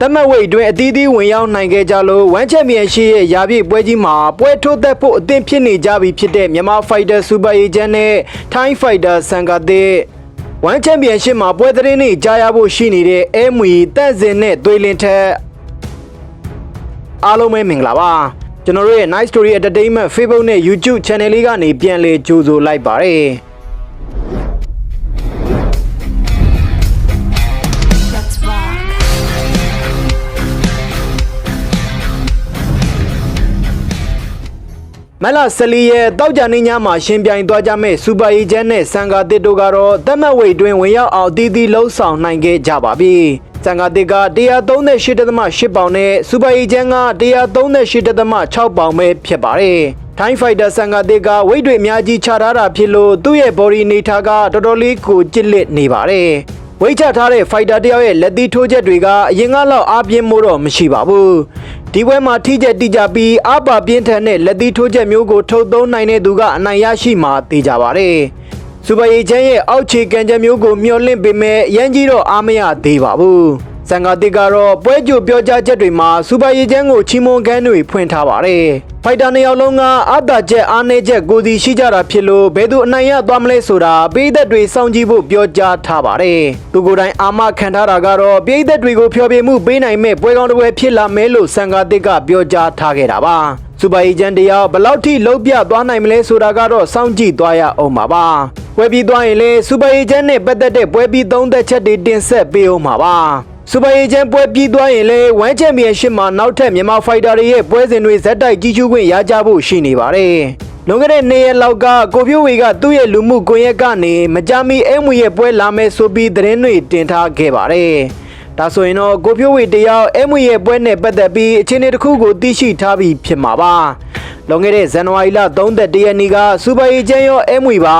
တတ်မှတ်ဝိတ်တွင်အသီးသီးဝင်ရောက်နိုင်ခဲ့ကြလို့ဝမ်ချန်ပီယံရှစ်ရဲ့ရာပြည့်ပွဲကြီးမှာပွဲထိုးသက်ဖို့အသင့်ဖြစ်နေကြပြီဖြစ်တဲ့မြန်မာဖိုက်တာစူပါအေဂျင့်နဲ့ထိုင်းဖိုက်တာဆန်ကာတဲ့ဝမ်ချန်ပီယံရှစ်မှာပွဲသတင်းတွေကြားရဖို့ရှိနေတဲ့အဲမွေတန့်စင်နဲ့သွေးလင်းထက်အားလုံးပဲမင်္ဂလာပါကျွန်တော်တို့ရဲ့ Nice Story Entertainment Facebook နဲ့ YouTube Channel လေးကနေပြန်လည်ကြိုဆိုလိုက်ပါတယ် မက်လာဆလီရဲ့တောက်ကြနေညမှာရှင်ပြိုင်သွားကြမဲ့စူပါအေဂျင့်နဲ့ဆန်ကာတစ်တို့ကတော့တတ်မှတ်ဝိတ်တွင်ဝင်ရောက်အောင်အသီးသီးလှုပ်ဆောင်နိုင်ခဲ့ကြပါပြီဆန်ကာတစ်က138.8ပေါင်နဲ့စူပါအေဂျင့်က138.6ပေါင်ပဲဖြစ်ပါတယ်ထိုင်းဖိုက်တာဆန်ကာတစ်ကဝိတ်တွေအများကြီးချထားတာဖြစ်လို့သူ့ရဲ့ body နေထားကတော်တော်လေးကိုကြစ်လက်နေပါတယ် ဝိတ်ချထားတဲ့ဖိုက်တာတယောက်ရဲ့လက်သီးထိုးချက်တွေကအရင်ကလောက်အားပြင်းမို့တော့မရှိပါဘူးဒီပွဲမှာထိချက်တိကြပြီးအပါပြင်းထန်တဲ့လက်သီးထိုးချက်မျိုးကိုထုတ်သုံးနိုင်တဲ့သူကအနိုင်ရရှိမှာသိကြပါတယ်စူပါရီချန်ရဲ့အောက်ခြေကန်ချက်မျိုးကိုမျှော်လင့်ပေမဲ့ရန်ကြီးတော့အားမရသေးပါဘူး စံကာတိကတော့ပွဲကြိုပြောကြားချက်တွေမှာစူပါရီချန်ကိုချီမွန်ခန်းတွေဖွင့်ထားပါတယ်ဖိုက်တာနှစ်ယောက်လုံးကအသာချက်အားနည်းချက်ကိုစီရှိကြတာဖြစ်လို့ဘယ်သူအနိုင်ရသွားမလဲဆိုတာပြည်သက်တွေစောင့်ကြည့်ဖို့ပြောကြားထားပါတယ်သူကိုယ်တိုင်အာမခံထားတာကတော့ပြည်သက်တွေကိုဖျော်ဖြေမှုပေးနိုင်မဲ့ပွဲကောင်းတစ်ပွဲဖြစ်လာမယ်လို့စံကာတိကပြောကြားထားခဲ့တာပါစူပါအေဂျင့်တယောက်ဘယ်လောက်ထိလုံးပြသွားနိုင်မလဲဆိုတာကတော့စောင့်ကြည့်သွားရအောင်ပါပါပွဲပြီးသွားရင်လေစူပါအေဂျင့်နဲ့ပတ်သက်တဲ့ပွဲပြီးသုံးသက်ချက်တွေတင်ဆက်ပေးအောင်ပါပါ စူပါအေဂျင့်ပွဲပြီးသွားရင်လေဝမ်ချန်ပီယံရှစ်မှာနောက်ထပ်မြန်မာဖိုက်တာတွေရဲ့ပွဲစဉ်တွေဇက်တိုက်ကြီးချူးခွင့်ရကြဖို့ရှိနေပါတယ်လွန်ခဲ့တဲ့နေ့ရက်လောက်ကကိုဖြိုးဝေကသူ့ရဲ့လူမှုကွန်ရက်ကနေမကြမီအဲမွေရဲ့ပွဲလာမယ်ဆိုပြီးသတင်းတွေတင်ထားခဲ့ပါတယ်။ဒါဆိုရင်တော့ကိုဖြိုးဝေတယောက်အဲမွေရဲ့ပွဲနဲ့ပတ်သက်ပြီးအခြေအနေတစ်ခုကိုသိရှိထားပြီးဖြစ်မှာပါ။ လွန်ခဲ့တဲ့ဇန်နဝါရီလ31ရက်နေ့ကစူပါအေဂျင့်ရောအဲမွေပါ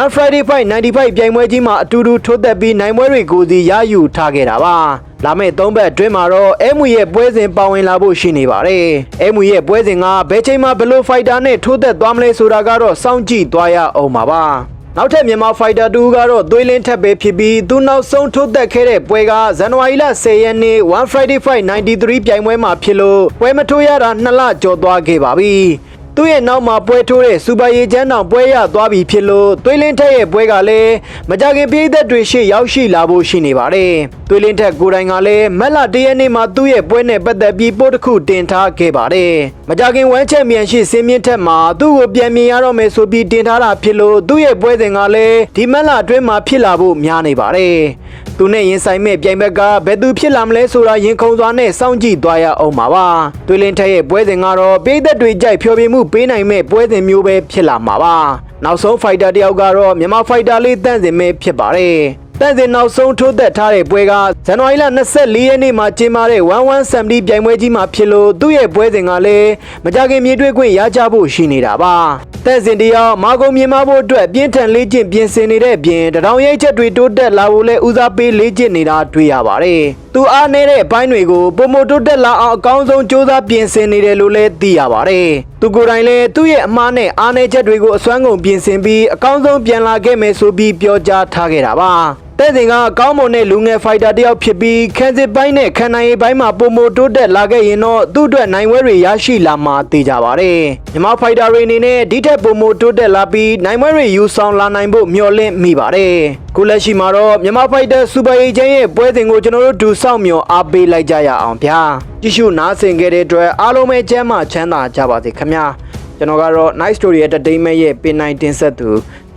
One Friday Fight 95ပြိုင်ပွဲကြီးမှာအတူတူထိုးသက်ပြီးနိုင်ပွဲတွေကိုစီရယူထားခဲ့တာပါ။လာမယ့်၃ဘက်အတွင်းမှာတော့အဲမွေရဲ့ပွဲစဉ်ပါဝင်လာဖို့ရှိနေပါတယ်။အဲမွေရဲ့ပွဲစဉ်ကဘယ်ချိန်မှာဘယ်လိုဖိုက်တာနဲ့ထိုးသက်သွားမလဲဆိုတာကတော့စောင့်ကြည့်သွားရအောင်ပါပါ။ နောက်ထပ်မြန်မာဖိုက်တာတူကတော့သွေးလင်းထက်ပဲဖြစ်ပြီးသူနောက်ဆုံးထိုးသက်ခဲ့တဲ့ပွဲကဇန်နဝါရီလ10ရက်နေ့ One Friday Fight 93ပြိုင်ပွဲမှာဖြစ်လို့ပွဲမထိုးရတာ2လကျော်သွားခဲ့ပါပြီ။ သူ့ရဲ့နောက်မှာပွဲထိုးတဲ့စူပါရီချမ်းတောင်ပွဲရသွားပြီဖြစ်လို့သွေးလင်းထက်ရဲ့ပွဲကလည်းမကြခင်ပြည်သက်တွေရှေ့ရောက်ရှိလာဖို့ရှိနေပါတယ်။သွေးလင်းထက်ကိုယ်တိုင်ကလည်းမက်လာတရက်နေ့မှာသူ့ရဲ့ပွဲနဲ့ပတ်သက်ပြီးပို့တစ်ခုတင်ထားခဲ့ပါတယ်။မကြခင်ဝမ်းချက်မြန်ရှိစင်းမြင့်ထက်မှာသူ့ကိုပြန်မြင်ရတော့မယ်ဆိုပြီးတင်ထားတာဖြစ်လို့သူ့ရဲ့ပွဲစဉ်ကလည်းဒီမက်လာအတွင်းမှာဖြစ်လာဖို့များနေပါတယ်။သူနဲ့ရင်ဆိုင်မဲ့ပြိုင်ဘက်ကဘယ်သူဖြစ်လာမလဲဆိုတာရင်ခုန်စွာနဲ့စောင့်ကြည့်သွားရအောင်ပါပါ။သွေးလင်းထက်ရဲ့ပွဲစဉ်ကတော့ပြည်သက်တွေကြိုက်ဖျော်ဖြေမှုပေးနိုင်မဲ့ပွဲစဉ်မျိုးပဲဖြစ်လာမှာပါ။နောက်ဆုံးဖိုက်တာတစ်ယောက်ကတော့မြန်မာဖိုက်တာလေးတန့်စင်မဲ့ဖြစ်ပါတယ်။တန့်စင်နောက်ဆုံးထိုးသက်ထားတဲ့ပွဲကဇန်နဝါရီလ24ရက်နေ့မှာကျင်းပတဲ့1170ပြိုင်ပွဲကြီးမှာဖြစ်လို့သူ့ရဲ့ပွဲစဉ်ကလည်းမကြခင်မြေတွေ့ခွင့်ရကြဖို့ရှိနေတာပါ။ တန့်စင်တယောက်မာကုံမြင်မဖို့အတွက်ပြင်းထန်လေ့ကျင့်ပြင်ဆင်နေတဲ့အပြင်တရောင်ရိပ်ချက်တွေတိုးတက်လာဖို့လည်းဦးစားပေးလေ့ကျင့်နေတာတွေ့ရပါတယ်။သူအားနည်းတဲ့အပိုင်းတွေကိုပုံမတိုးတက်လာအောင်အကောင်းဆုံးစူးစမ်းပြင်ဆင်နေတယ်လို့လည်းသိရပါတယ်။သူကိုယ်တိုင်လည်းသူ့ရဲ့အမှားနဲ့အားနည်းချက်တွေကိုအစွမ်းကုန်ပြင်ဆင်ပြီးအကောင်းဆုံးပြန်လာခဲ့မယ်ဆိုပြီးပြောကြားထားခဲ့တာပါ။ တဲ့စဉ်ကကောင်းမွန်တဲ့လူငယ်ဖိုက်တာတစ်ယောက်ဖြစ်ပြီးခန်းစစ်ပိုင်းနဲ့ခန္ဓာရည်ပိုင်းမှာပုံမတိုးတက်လာခဲ့ရင်တော့သူ့အတွက်နိုင်ဝဲတွေရရှိလာမှာသိကြပါတယ်။မြမဖိုက်တာတွေအနေနဲ့ဒီထက်ပုံမတိုးတက်လာပြီးနိုင်ဝဲတွေယူဆောင်လာနိုင်ဖို့မျှော်လင့်မိပါတယ်။ခုလက်ရှိမှာတော့မြမဖိုက်တာစူပါအေဂျင့်ရဲ့ပွဲစဉ်ကိုကျွန်တော်တို့ဒူဆောင်မျှော်အားပေးလိုက်ကြရအောင်ဗျာ။ကြည့်ရှုနားဆင်ခဲ့တဲ့အတွက်အားလုံးပဲကျမ်းမာချမ်းသာကြပါစေခင်ဗျာ။ကျွန်တော်ကတော့ Nice Story Entertainment ရဲ့ပင်နိုင်တင်ဆက်သူ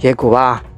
ရဲကိုပါ။